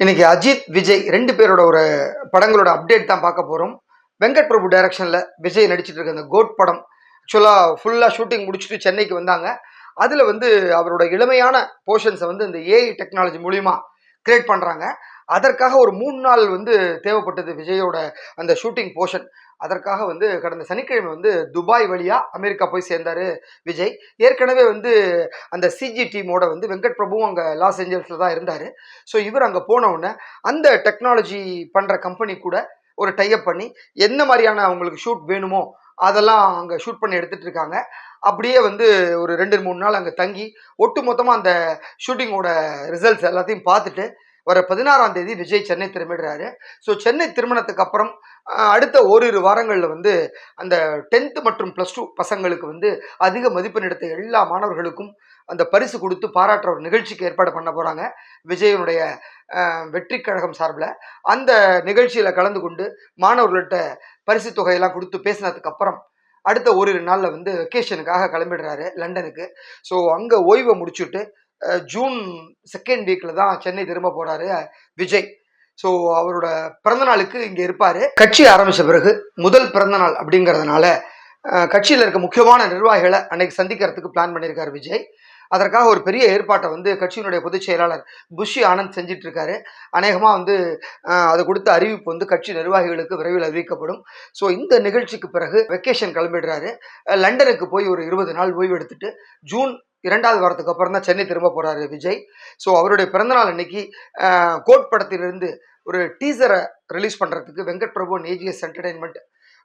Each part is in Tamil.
இன்னைக்கு அஜித் விஜய் ரெண்டு பேரோட ஒரு படங்களோட அப்டேட் தான் பார்க்க போகிறோம் வெங்கட் பிரபு டைரக்ஷனில் விஜய் நடிச்சிட்டு இருக்க அந்த கோட் படம் ஆக்சுவலாக ஃபுல்லாக ஷூட்டிங் முடிச்சுட்டு சென்னைக்கு வந்தாங்க. அதில் வந்து அவரோட இளமையான போர்ஷன்ஸை வந்து இந்த ஏஐ டெக்னாலஜி மூலிமா கிரியேட் பண்ணுறாங்க அதற்காக ஒரு மூணு நாள் வந்து தேவைப்பட்டது விஜயோட அந்த ஷூட்டிங் போர்ஷன். அதற்காக வந்து கடந்த சனிக்கிழமை வந்து துபாய் வழியாக அமெரிக்கா போய் சேர்ந்தார் விஜய். ஏற்கனவே வந்து அந்த சிஜி டீமோட வந்து வெங்கட் பிரபுவும் அங்கே லாஸ் ஏஞ்சல்ஸில் தான் இருந்தார். ஸோ இவர் அங்கே போன உடனே அந்த டெக்னாலஜி பண்ணுற கம்பெனி கூட ஒரு டைப் பண்ணி என்ன மாதிரியான அவங்களுக்கு ஷூட் வேணுமோ அதெல்லாம் அங்கே ஷூட் பண்ணி எடுத்துகிட்டு இருக்காங்க. அப்படியே வந்து ஒரு ரெண்டு மூணு நாள் அங்கே தங்கி ஒட்டு மொத்தமாக அந்த ஷூட்டிங்கோட ரிசல்ட்ஸ் எல்லாத்தையும் பார்த்துட்டு வர பதினாறாம் தேதி விஜய் சென்னை திரும்பிடுறாரு. ஸோ சென்னை திருமணத்துக்கு அப்புறம் அடுத்த ஓரிரு வாரங்களில் வந்து அந்த டென்த்து மற்றும் ப்ளஸ் டூ பசங்களுக்கு வந்து அதிக மதிப்பெண் எடுத்த எல்லா மாணவர்களுக்கும் அந்த பரிசு கொடுத்து பாராட்டுற ஒரு நிகழ்ச்சிக்கு ஏற்பாடு பண்ண போகிறாங்க விஜயனுடைய வெற்றி கழகம் சார்பில் அந்த நிகழ்ச்சியில் கலந்து கொண்டு மாணவர்கள்ட்ட பரிசு தொகையெல்லாம் கொடுத்து பேசினதுக்கு அப்புறம் அடுத்த ஓரிரு நாளில் வந்து வெக்கேஷனுக்காக கிளம்பிடுறாரு லண்டனுக்கு. ஸோ அங்கே ஓய்வை முடிச்சுட்டு ஜூன் செகண்ட் வீக்கில் தான் சென்னை திரும்ப போகிறாரு விஜய். ஸோ அவரோட பிறந்த நாளுக்கு இங்கே இருப்பார். கட்சி ஆரம்பித்த பிறகு முதல் பிறந்த நாள் அப்படிங்கிறதுனால கட்சியில் இருக்க முக்கியமான நிர்வாகிகளை அன்னைக்கு சந்திக்கிறதுக்கு பிளான் பண்ணியிருக்காரு விஜய். அதற்காக ஒரு பெரிய ஏற்பாட்டை வந்து கட்சியினுடைய பொதுச் செயலாளர் புஷி ஆனந்த் செஞ்சிட்டு இருக்காரு அநேகமாக வந்து அது கொடுத்த அறிவிப்பு வந்து கட்சி நிர்வாகிகளுக்கு விரைவில் அறிவிக்கப்படும். ஸோ இந்த நிகழ்ச்சிக்கு பிறகு வெக்கேஷன் கிளம்பிடுறாரு. லண்டனுக்கு போய் ஒரு இருபது நாள் ஓய்வு எடுத்துட்டு ஜூன் இரண்டாவது வாரத்துக்கு அப்புறம் தான் சென்னை திரும்ப போறாரு விஜய். ஸோ அவருடைய பிறந்தநாள் அன்னைக்கு கோட் படத்திலிருந்து ஒரு டீசரை ரிலீஸ் பண்ணுறதுக்கு வெங்கட் பிரபு ஏஜிஎஸ் என்டர்டைன்மெண்ட்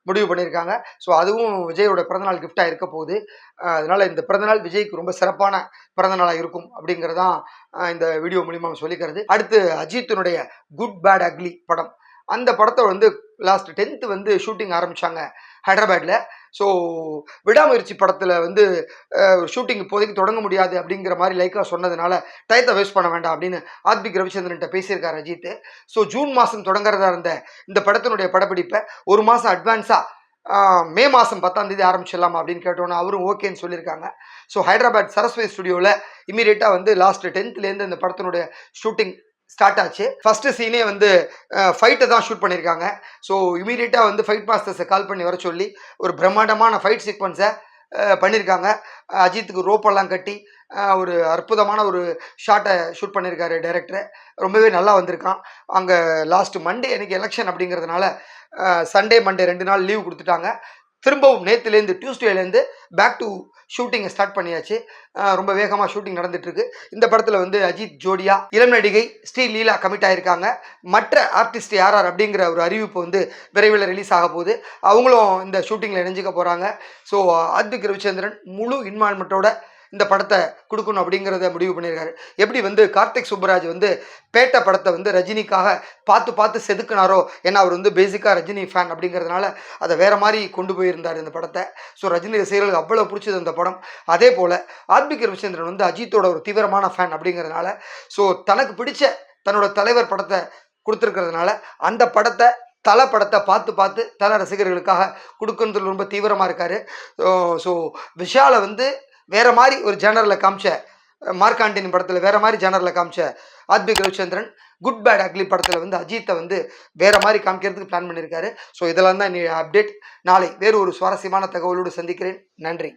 முடிவு பண்ணியிருக்காங்க. ஸோ அதுவும் விஜயோட பிறந்தநாள் கிஃப்டாக இருக்க போகுது. அதனால் இந்த பிறந்தநாள் விஜய்க்கு ரொம்ப சிறப்பான பிறந்தநாளாக இருக்கும் அப்படிங்கிறதான் இந்த வீடியோ மூலிமா சொல்லிக்கிறது. அடுத்து அஜித்தினுடைய குட் பேட் அக்லி படம். அந்த படத்தை வந்து லாஸ்ட் டென்த்து வந்து ஷூட்டிங் ஆரம்பித்தாங்க ஹைதராபாத்தில் ஸோ விடாமுயற்சி படத்தில் வந்து ஷூட்டிங் இப்போதைக்கு தொடங்க முடியாது அப்படிங்கிற மாதிரி லைக்காக சொன்னதுனால டயத்தை வேஸ்ட் பண்ண வேண்டாம் அப்படின்னு ஆத்விக் ரவிச்சந்திரன்ட்ட பேசியிருக்காரு அஜித். ஸோ ஜூன் மாதம் தொடங்குறதா இருந்த இந்த படத்தினுடைய படப்பிடிப்பை ஒரு மாதம் அட்வான்ஸாக மே மாதம் பத்தாம் தேதி ஆரம்பிச்சிடலாமா அப்படின்னு கேட்டோன்னே அவரும் ஓகேன்னு சொல்லியிருக்காங்க. ஸோ ஹைதராபாத் சரஸ்வதி ஸ்டுடியோவில் இமீடியட்டாக வந்து லாஸ்ட் டென்த்லேருந்து இந்த படத்தினுடைய ஷூட்டிங் ஸ்டார்ட் ஆச்சு. ஃபஸ்ட்டு சீனே வந்து ஃபைட்டை தான் ஷூட் பண்ணியிருக்காங்க ஸோ இமீடியட்டாக வந்து ஃபைட் மாஸ்டர்ஸை கால் பண்ணி வர சொல்லி ஒரு பிரம்மாண்டமான ஃபைட் சீக்வன்ஸை பண்ணியிருக்காங்க அஜித்துக்கு ரோப்பெல்லாம் கட்டி ஒரு அற்புதமான ஒரு ஷாட்டை ஷூட் பண்ணியிருக்காரு டைரக்டர் ரொம்பவே நல்லா வந்திருக்கான். அங்கே லாஸ்ட் மண்டே எனக்கு எலெக்ஷன் அப்படிங்கிறதுனால சண்டே மண்டே ரெண்டு நாள் லீவ் கொடுத்துட்டாங்க. திரும்பவும் நேற்றுலேருந்து டியூஸ்டேலேருந்து பேக் டு ஷூட்டிங்கை ஸ்டார்ட் பண்ணியாச்சு. ரொம்ப வேகமாக ஷூட்டிங் நடந்துட்டுருக்கு. இந்த படத்தில் வந்து அஜித் ஜோடியா இளம் நடிகை ஸ்ரீ லீலா கமிட் ஆகியிருக்காங்க மற்ற ஆர்டிஸ்ட் யார் யார் அப்படிங்கிற ஒரு அறிவிப்பு வந்து விரைவில் ரிலீஸ் ஆக போகுது. அவங்களும் இந்த ஷூட்டிங்கில் இணைஞ்சிக்க போகிறாங்க ஸோ ஆத்விக் ரவிச்சந்திரன் முழு இன்வால்மெண்ட்டோட இந்த படத்தை கொடுக்கணும் அப்படிங்கிறத முடிவு பண்ணியிருக்காரு. எப்படி வந்து கார்த்திக் சுப்பராஜ் வந்து பேட்டை படத்தை வந்து ரஜினிக்காக பார்த்து பார்த்து செதுக்குனாரோ ஏன்னா அவர் வந்து பேசிக்காக ரஜினி ஃபேன் அப்படிங்கிறதுனால அதை வேற மாதிரி கொண்டு போயிருந்தார் இந்த படத்தை. ஸோ ரஜினி ரசிகர்களுக்கு அவ்வளோ பிடிச்சது அந்த படம். அதே போல் ஆத்மிக் ரவிச்சந்திரன் வந்து அஜித்தோட ஒரு தீவிரமான ஃபேன் அப்படிங்கிறதுனால ஸோ தனக்கு பிடிச்ச தன்னோட தலைவர் படத்தை கொடுத்துருக்கிறதுனால அந்த படத்தை தலை படத்தை பார்த்து பார்த்து தல ரசிகர்களுக்காக கொடுக்கறதுல ரொம்ப தீவிரமாக இருக்கார். ஸோ விஷாலை வந்து வேறு மாதிரி ஒரு ஜேனரில் காமிச்ச அஹ், மார்க்காண்டின் படத்தில் வேறு மாதிரி ஜேனரில் காமிச்ச Adhik Ravichandran good bad ugly படத்தில் வந்து அஜித்தை வந்து வேறு மாதிரி காமிக்கிறதுக்கு பிளான் பண்ணியிருக்காரு ஸோ இதெல்லாம் தான் அப்டேட் நாளை வேறு ஒரு சுவாரஸ்யமான தகவலோடு சந்திக்கிறேன். நன்றி.